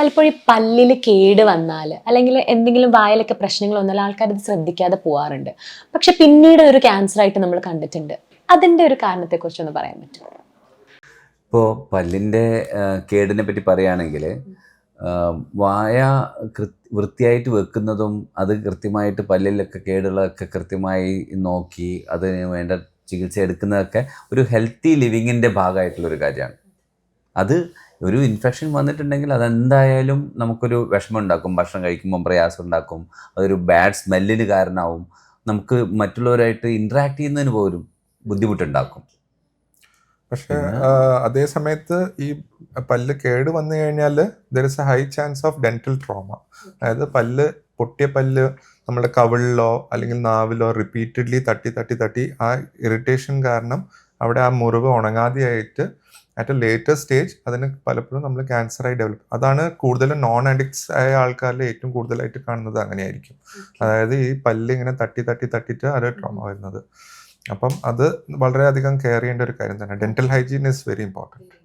പലപ്പോഴും പല്ലിൽ കേട് വന്നാൽ അല്ലെങ്കിൽ എന്തെങ്കിലും വായിലൊക്കെ പ്രശ്നങ്ങൾ വന്നാൽ ആൾക്കാർ ഇത് ശ്രദ്ധിക്കാതെ പോവാറുണ്ട്. പക്ഷെ പിന്നീട് ഒരു ക്യാൻസർ ആയിട്ട് നമ്മൾ കണ്ടിട്ടുണ്ട്. അതിന്റെ ഒരു കാരണത്തെക്കുറിച്ചൊന്ന് പറയാൻ പറ്റുമോ? ഇപ്പോൾ പല്ലിന്റെ കേടിനെ പറ്റി പറയുകയാണെങ്കിൽ വായ വൃത്തിയായിട്ട് വെക്കുന്നതും അത് കൃത്യമായിട്ട് പല്ലിലൊക്കെ കേടുകളൊക്കെ കൃത്യമായി നോക്കി അതിന് വേണ്ട ചികിത്സ എടുക്കുന്നതൊക്കെ ഒരു ഹെൽത്തി ലിവിങ്ങിന്റെ ഭാഗമായിട്ടുള്ളൊരു കാര്യമാണ്. അത് ഒരു ഇൻഫെക്ഷൻ വന്നിട്ടുണ്ടെങ്കിൽ അതെന്തായാലും നമുക്കൊരു വിഷമം ഉണ്ടാക്കും ഭക്ഷണം കഴിക്കുമ്പോൾ പ്രയാസം ഉണ്ടാക്കും അതൊരു ബാഡ് സ്മെല്ലിന് കാരണമാവും. നമുക്ക് മറ്റുള്ളവരായിട്ട് ഇൻട്രാക്ട് ചെയ്യുന്നതിന് പോലും ബുദ്ധിമുട്ടുണ്ടാക്കും. പക്ഷെ അതേ സമയത്ത് ഈ പല്ല് കേട് വന്നു കഴിഞ്ഞാൽ there is a high chance of dental trauma അതായത് പല്ല് പൊട്ടിയ പല്ല് നമ്മുടെ കവിളിലോ അല്ലെങ്കിൽ നാവിലോ റിപ്പീറ്റഡ്ലി തട്ടി തട്ടി തട്ടി ആ ഇറിറ്റേഷൻ കാരണം അവിടെ ആ മുറിവ് ഉണങ്ങാതെയായിട്ട് അറ്റ് എ ലേറ്റർ സ്റ്റേജ് അതിന് പലപ്പോഴും നമ്മൾ ക്യാൻസറായി ഡെവലപ്പ് അതാണ് കൂടുതലും നോൺ അഡിക്ട്സ് ആയ ആൾക്കാരിൽ ഏറ്റവും കൂടുതലായിട്ട് കാണുന്നത് അങ്ങനെയായിരിക്കും. അതായത് ഈ പല്ല് ഇങ്ങനെ തട്ടി തട്ടി തട്ടിയിട്ട് അത് ട്രോമ വരുന്നത്. അപ്പം അത് വളരെയധികം കെയർ ചെയ്യേണ്ട ഒരു കാര്യം തന്നെ. Dental hygiene is very important